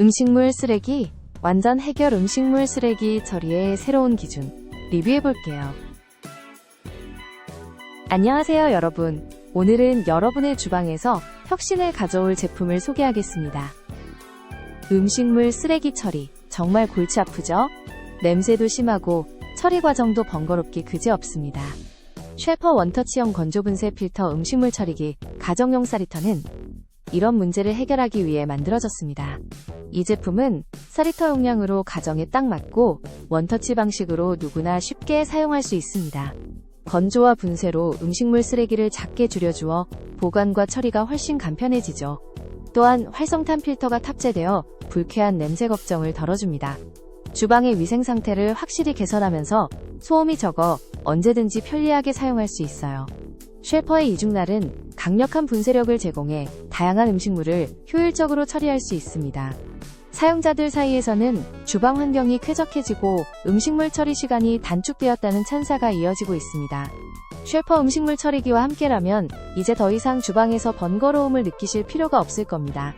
음식물 쓰레기, 완전 해결 음식물 쓰레기 처리의 새로운 기준 리뷰해 볼게요. 안녕하세요, 여러분. 오늘은 여러분의 주방에서 혁신을 가져올 제품을 소개하겠습니다. 음식물 쓰레기 처리. 정말 골치 아프죠? 냄새도 심하고 처리 과정도 번거롭기 그지없습니다. 쉐퍼 원터치형 건조 분쇄 필터 음식물 처리기 가정용 사리터는 이런 문제를 해결하기 위해 만들어졌습니다. 이 제품은 사리터 용량으로 가정에 딱 맞고 원터치 방식으로 누구나 쉽게 사용할 수 있습니다. 건조와 분쇄로 음식물 쓰레기를 작게 줄여주어 보관과 처리가 훨씬 간편해지죠. 또한 활성탄 필터가 탑재되어 불쾌한 냄새 걱정을 덜어줍니다. 주방의 위생 상태를 확실히 개선하면서 소음이 적어 언제든지 편리하게 사용할 수 있어요. 쉐퍼의 이중날은 강력한 분쇄력을 제공해 다양한 음식물을 효율적으로 처리할 수 있습니다. 사용자들 사이에서는 주방 환경이 쾌적해지고 음식물 처리 시간이 단축되었다는 찬사가 이어지고 있습니다. 쉐퍼 음식물 처리기와 함께라면 이제 더 이상 주방에서 번거로움을 느끼실 필요가 없을 겁니다.